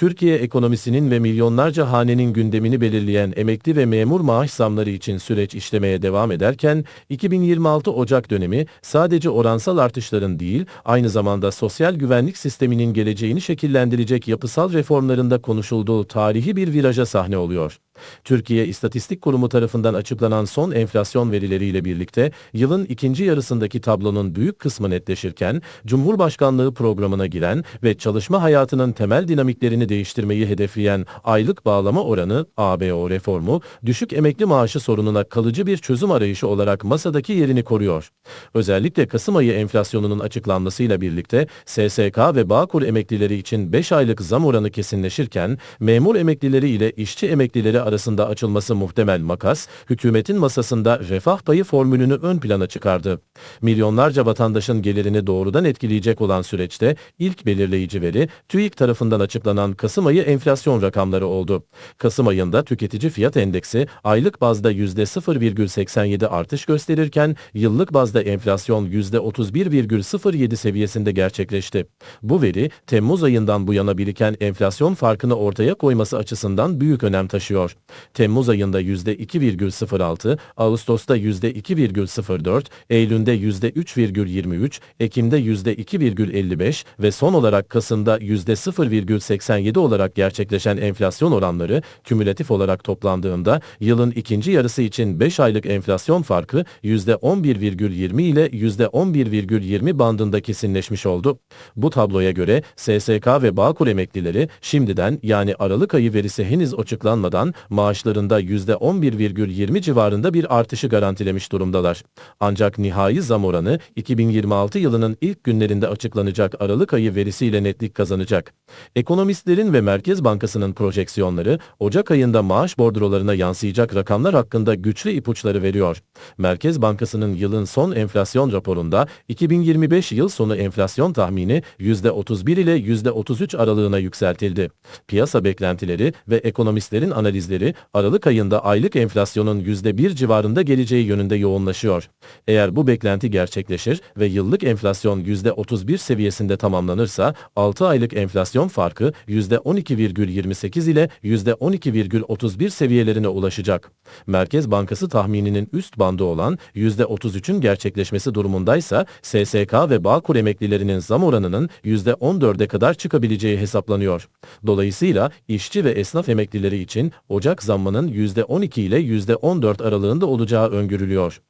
Türkiye ekonomisinin ve milyonlarca hanenin gündemini belirleyen emekli ve memur maaş zamları için süreç işlemeye devam ederken, 2026 Ocak dönemi sadece oransal artışların değil, aynı zamanda sosyal güvenlik sisteminin geleceğini şekillendirecek yapısal reformlarında konuşulduğu tarihi bir viraja sahne oluyor. Türkiye İstatistik Kurumu tarafından açıklanan son enflasyon verileriyle birlikte yılın ikinci yarısındaki tablonun büyük kısmı netleşirken, Cumhurbaşkanlığı programına giren ve çalışma hayatının temel dinamiklerini değiştirmeyi hedefleyen aylık bağlama oranı ABO reformu, düşük emekli maaşı sorununa kalıcı bir çözüm arayışı olarak masadaki yerini koruyor. Özellikle Kasım ayı enflasyonunun açıklanmasıyla birlikte SSK ve Bağkur emeklileri için 5 aylık zam oranı kesinleşirken, memur emeklileri ile işçi emeklileri arasında açılması muhtemel makas, hükümetin masasında refah payı formülünü ön plana çıkardı. Milyonlarca vatandaşın gelirini doğrudan etkileyecek olan süreçte ilk belirleyici veri TÜİK tarafından açıklanan Kasım ayı enflasyon rakamları oldu. Kasım ayında tüketici fiyat endeksi aylık bazda %0,87 artış gösterirken yıllık bazda enflasyon %31,07 seviyesinde gerçekleşti. Bu veri Temmuz ayından bu yana biriken enflasyon farkını ortaya koyması açısından büyük önem taşıyor. Temmuz ayında %2,06, Ağustos'ta %2,04, Eylül'de %3,23, Ekim'de %2,55 ve son olarak Kasım'da %0,87 olarak gerçekleşen enflasyon oranları kümülatif olarak toplandığında yılın ikinci yarısı için 5 aylık enflasyon farkı %11,20 ile %11,20 bandında kesinleşmiş oldu. Bu tabloya göre SSK ve Bağkur emeklileri şimdiden yani Aralık ayı verisi henüz açıklanmadan maaşlarında %11,20 civarında bir artışı garantilemiş durumdalar. Ancak nihai zam oranı 2026 yılının ilk günlerinde açıklanacak Aralık ayı verisiyle netlik kazanacak. Ekonomistlerin ve Merkez Bankası'nın projeksiyonları Ocak ayında maaş bordrolarına yansıyacak rakamlar hakkında güçlü ipuçları veriyor. Merkez Bankası'nın yılın son enflasyon raporunda 2025 yıl sonu enflasyon tahmini %31 ile %33 aralığına yükseltildi. Piyasa beklentileri ve ekonomistlerin analizleri Aralık ayında aylık enflasyonun %1 civarında geleceği yönünde yoğunlaşıyor. Eğer bu beklenti gerçekleşir ve yıllık enflasyon %31 seviyesinde tamamlanırsa 6 aylık enflasyon farkı %12,28 ile %12,31 seviyelerine ulaşacak. Merkez Bankası tahmininin üst bandı olan %33'ün gerçekleşmesi durumundaysa SSK ve Bağkur emeklilerinin zam oranının %14'e kadar çıkabileceği hesaplanıyor. Dolayısıyla işçi ve esnaf emeklileri için Ocak zammının %12 ile %14 aralığında olacağı öngörülüyor.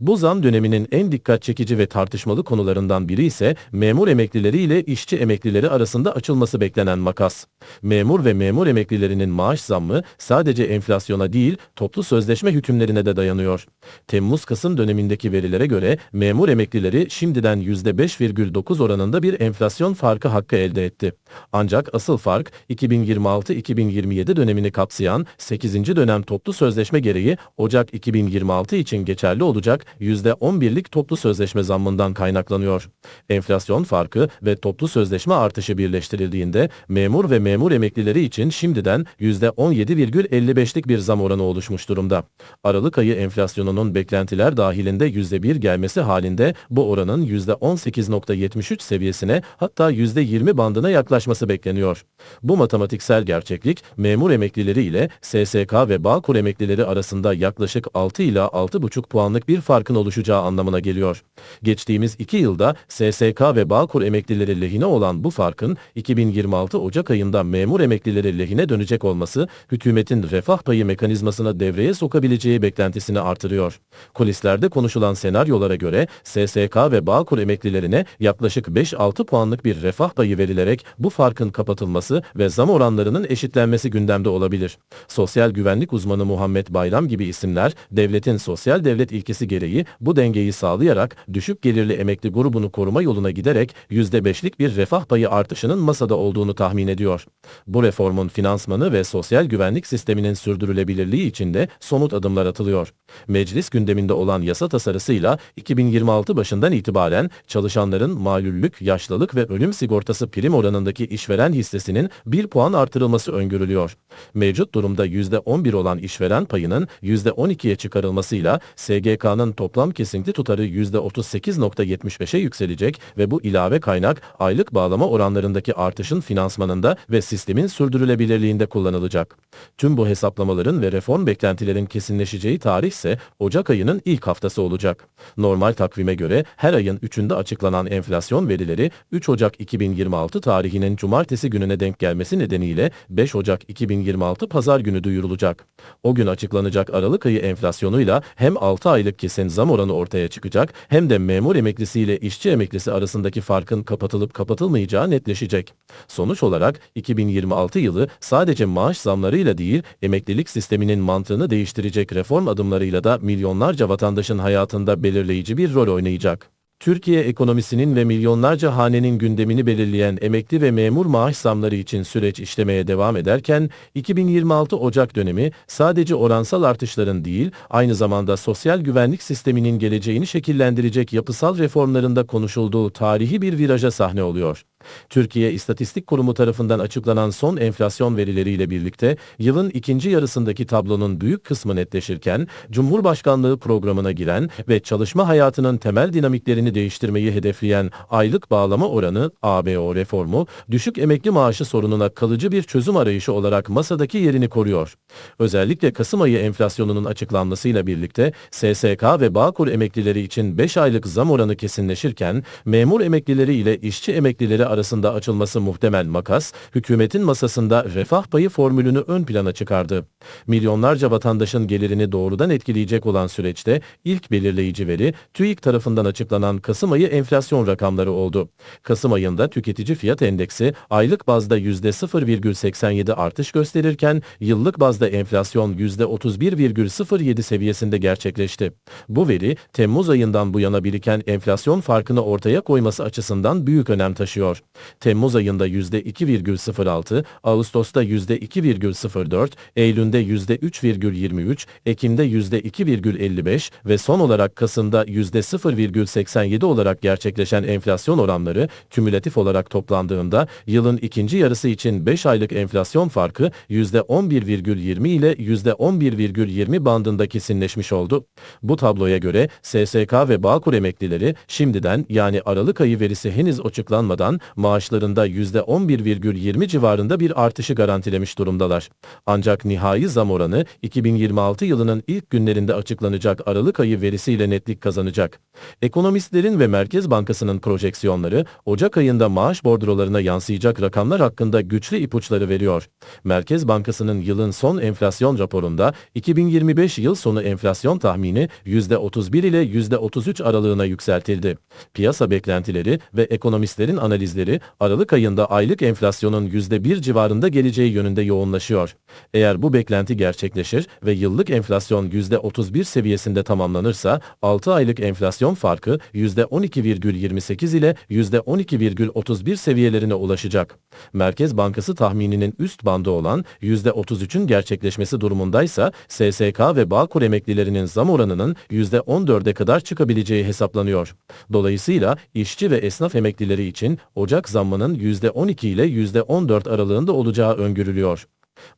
Bu zam döneminin en dikkat çekici ve tartışmalı konularından biri ise memur emeklileri ile işçi emeklileri arasında açılması beklenen makas. Memur ve memur emeklilerinin maaş zammı sadece enflasyona değil, toplu sözleşme hükümlerine de dayanıyor. Temmuz-Kasım dönemindeki verilere göre memur emeklileri şimdiden %5,9 oranında bir enflasyon farkı hakkı elde etti. Ancak asıl fark 2026-2027 dönemini kapsayan 8. dönem toplu sözleşme gereği Ocak 2026 için geçerli olacak %11'lik toplu sözleşme zammından kaynaklanıyor. Enflasyon farkı ve toplu sözleşme artışı birleştirildiğinde memur ve memur emeklileri için şimdiden %17,55'lik bir zam oranı oluşmuş durumda. Aralık ayı enflasyonunun beklentiler dahilinde %1 gelmesi halinde bu oranın %18,73 seviyesine hatta %20 bandına yaklaşması bekleniyor. Bu matematiksel gerçeklik memur emeklileri ile SSK ve Bağkur emeklileri arasında yaklaşık 6 ila 6,5 puanlık bir farkın oluşacağı anlamına geliyor. Geçtiğimiz 2 yılda SSK ve Bağkur emeklileri lehine olan bu farkın 2026 Ocak ayında memur emeklileri lehine dönecek olması hükümetin refah payı mekanizmasına devreye sokabileceği beklentisini artırıyor. Kulislerde konuşulan senaryolara göre SSK ve Bağkur emeklilerine yaklaşık 5-6 puanlık bir refah payı verilerek bu farkın kapatılması ve zam oranlarının eşitlenmesi gündemde olabilir. Sosyal güvenlik uzmanı Muhammed Bayram gibi isimler devletin sosyal devlet ilkesi gereği bu dengeyi sağlayarak düşük gelirli emekli grubunu koruma yoluna giderek %5'lik bir refah payı artışının masada olduğunu tahmin ediyor. Bu reformun finansmanı ve sosyal güvenlik sisteminin sürdürülebilirliği için de somut adımlar atılıyor. Meclis gündeminde olan yasa tasarısıyla 2026 başından itibaren çalışanların malüllük, yaşlılık ve ölüm sigortası prim oranındaki işveren hissesinin 1 puan artırılması öngörülüyor. Mevcut durumda %11 olan işveren payının %12'ye çıkarılmasıyla SGK'nın SSK'nın toplam kesinti tutarı %38.75'e yükselecek ve bu ilave kaynak aylık bağlama oranlarındaki artışın finansmanında ve sistemin sürdürülebilirliğinde kullanılacak. Tüm bu hesaplamaların ve reform beklentilerin kesinleşeceği tarih ise Ocak ayının ilk haftası olacak. Normal takvime göre her ayın 3'ünde açıklanan enflasyon verileri 3 Ocak 2026 tarihinin cumartesi gününe denk gelmesi nedeniyle 5 Ocak 2026 pazar günü duyurulacak. O gün açıklanacak Aralık ayı enflasyonuyla hem 6 aylık kesin zam oranı ortaya çıkacak hem de memur emeklisi ile işçi emeklisi arasındaki farkın kapatılıp kapatılmayacağı netleşecek. Sonuç olarak 2026 yılı sadece maaş zamlarıyla değil emeklilik sisteminin mantığını değiştirecek reform adımlarıyla da milyonlarca vatandaşın hayatında belirleyici bir rol oynayacak. Türkiye ekonomisinin ve milyonlarca hanenin gündemini belirleyen emekli ve memur maaş zamları için süreç işlemeye devam ederken 2026 Ocak dönemi sadece oransal artışların değil aynı zamanda sosyal güvenlik sisteminin geleceğini şekillendirecek yapısal reformlarında konuşulduğu tarihi bir viraja sahne oluyor. Türkiye İstatistik Kurumu tarafından açıklanan son enflasyon verileriyle birlikte yılın ikinci yarısındaki tablonun büyük kısmı netleşirken, Cumhurbaşkanlığı programına giren ve çalışma hayatının temel dinamiklerini değiştirmeyi hedefleyen aylık bağlama oranı ABO reformu, düşük emekli maaşı sorununa kalıcı bir çözüm arayışı olarak masadaki yerini koruyor. Özellikle Kasım ayı enflasyonunun açıklanmasıyla birlikte SSK ve Bağkur emeklileri için 5 aylık zam oranı kesinleşirken, memur emeklileri ile işçi emeklileri arasında açılması muhtemel makas, hükümetin masasında refah payı formülünü ön plana çıkardı. Milyonlarca vatandaşın gelirini doğrudan etkileyecek olan süreçte ilk belirleyici veri TÜİK tarafından açıklanan Kasım ayı enflasyon rakamları oldu. Kasım ayında tüketici fiyat endeksi aylık bazda %0,87 artış gösterirken yıllık bazda enflasyon %31,07 seviyesinde gerçekleşti. Bu veri Temmuz ayından bu yana biriken enflasyon farkını ortaya koyması açısından büyük önem taşıyor. Temmuz ayında %2,06, Ağustos'ta %2,04, Eylül'de %3,23, Ekim'de %2,55 ve son olarak Kasım'da %0,87 olarak gerçekleşen enflasyon oranları kümülatif olarak toplandığında yılın ikinci yarısı için 5 aylık enflasyon farkı %11,20 ile %11,20 bandında kesinleşmiş oldu. Bu tabloya göre SSK ve Bağkur emeklileri şimdiden yani Aralık ayı verisi henüz açıklanmadan maaşlarında %11,20 civarında bir artışı garantilemiş durumdalar. Ancak nihai zam oranı 2026 yılının ilk günlerinde açıklanacak Aralık ayı verisiyle netlik kazanacak. Ekonomistlerin ve Merkez Bankası'nın projeksiyonları Ocak ayında maaş bordrolarına yansıyacak rakamlar hakkında güçlü ipuçları veriyor. Merkez Bankası'nın yılın son enflasyon raporunda 2025 yıl sonu enflasyon tahmini %31 ile %33 aralığına yükseltildi. Piyasa beklentileri ve ekonomistlerin analizleri Aralık ayında aylık enflasyonun %1 civarında geleceği yönünde yoğunlaşıyor. Eğer bu beklenti gerçekleşir ve yıllık enflasyon %31 seviyesinde tamamlanırsa 6 aylık enflasyon farkı %12,28 ile %12,31 seviyelerine ulaşacak. Merkez Bankası tahmininin üst bandı olan %33'ün gerçekleşmesi durumundaysa SSK ve Bağkur emeklilerinin zam oranının %14'e kadar çıkabileceği hesaplanıyor. Dolayısıyla işçi ve esnaf emeklileri için Ocak zammının %12 ile %14 aralığında olacağı öngörülüyor.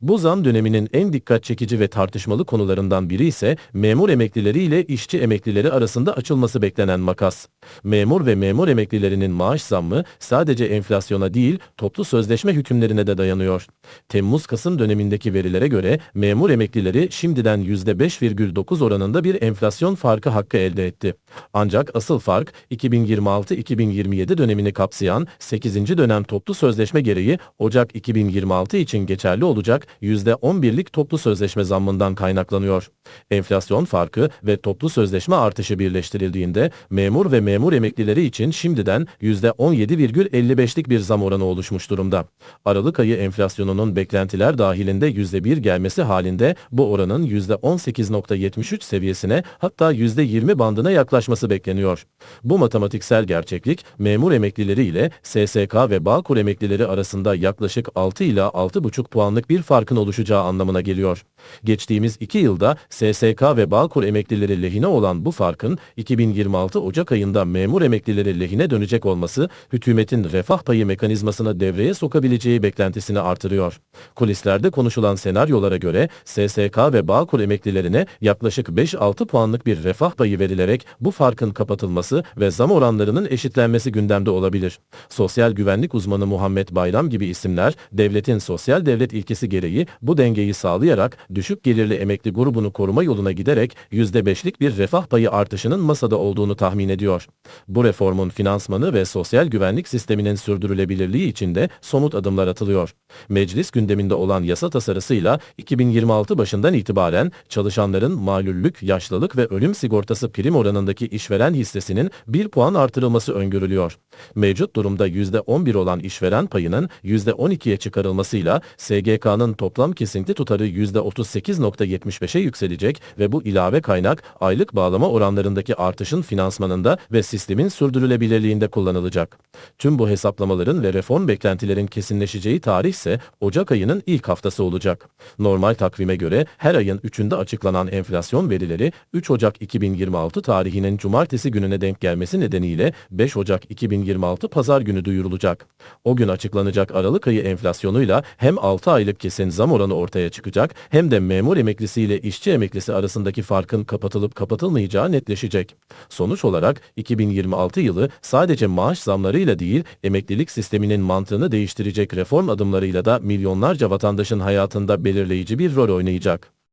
Bu zam döneminin en dikkat çekici ve tartışmalı konularından biri ise memur emeklileri ile işçi emeklileri arasında açılması beklenen makas. Memur ve memur emeklilerinin maaş zammı sadece enflasyona değil toplu sözleşme hükümlerine de dayanıyor. Temmuz-Kasım dönemindeki verilere göre memur emeklileri şimdiden %5,9 oranında bir enflasyon farkı hakkı elde etti. Ancak asıl fark 2026-2027 dönemini kapsayan 8. dönem toplu sözleşme gereği Ocak 2026 için geçerli olacak %11'lik toplu sözleşme zammından kaynaklanıyor. Enflasyon farkı ve toplu sözleşme artışı birleştirildiğinde memur ve memur emeklileri için şimdiden %17,55'lik bir zam oranı oluşmuş durumda. Aralık ayı enflasyonunun beklentiler dahilinde %1 gelmesi halinde bu oranın %18,73 seviyesine hatta %20 bandına yaklaşması bekleniyor. Bu matematiksel gerçeklik memur emeklileri ile SSK ve Bağkur emeklileri arasında yaklaşık 6 ila 6,5 puanlık bir farkın oluşacağı anlamına geliyor. Geçtiğimiz iki yılda SSK ve Bağkur emeklileri lehine olan bu farkın 2026 Ocak ayında memur emeklileri lehine dönecek olması hükümetin refah payı mekanizmasını devreye sokabileceği beklentisini artırıyor. Kulislerde konuşulan senaryolara göre SSK ve Bağkur emeklilerine yaklaşık 5-6 puanlık bir refah payı verilerek bu farkın kapatılması ve zam oranlarının eşitlenmesi gündemde olabilir. Sosyal güvenlik uzmanı Muhammed Bayram gibi isimler devletin sosyal devlet ilkesi gereği bu dengeyi sağlayarak düşük gelirli emekli grubunu koruma yoluna giderek %5'lik bir refah payı artışının masada olduğunu tahmin ediyor. Bu reformun finansmanı ve sosyal güvenlik sisteminin sürdürülebilirliği için de somut adımlar atılıyor. Meclis gündeminde olan yasa tasarısıyla 2026 başından itibaren çalışanların malüllük, yaşlılık ve ölüm sigortası prim oranındaki işveren hissesinin 1 puan artırılması öngörülüyor. Mevcut durumda %11 olan işveren payının %12'ye çıkarılmasıyla SGK'nın toplam kesinti tutarı %38.75'e yükselecek ve bu ilave kaynak aylık bağlama oranlarındaki artışın finansmanında ve sistemin sürdürülebilirliğinde kullanılacak. Tüm bu hesaplamaların ve reform beklentilerin kesinleşeceği tarih ise Ocak ayının ilk haftası olacak. Normal takvime göre her ayın 3'ünde açıklanan enflasyon verileri 3 Ocak 2026 tarihinin cumartesi gününe denk gelmesi nedeniyle 5 Ocak 2026 pazar günü duyurulacak. O gün açıklanacak Aralık ayı enflasyonuyla hem 6 aylık kesin zam oranı ortaya çıkacak hem de memur emeklisiyle işçi emeklisi arasındaki farkın kapatılıp kapatılmayacağı netleşecek. Sonuç olarak 2026 yılı sadece maaş zamlarıyla değil emeklilik sisteminin mantığını değiştirecek reform adımlarıyla da milyonlarca vatandaşın hayatında belirleyici bir rol oynayacak.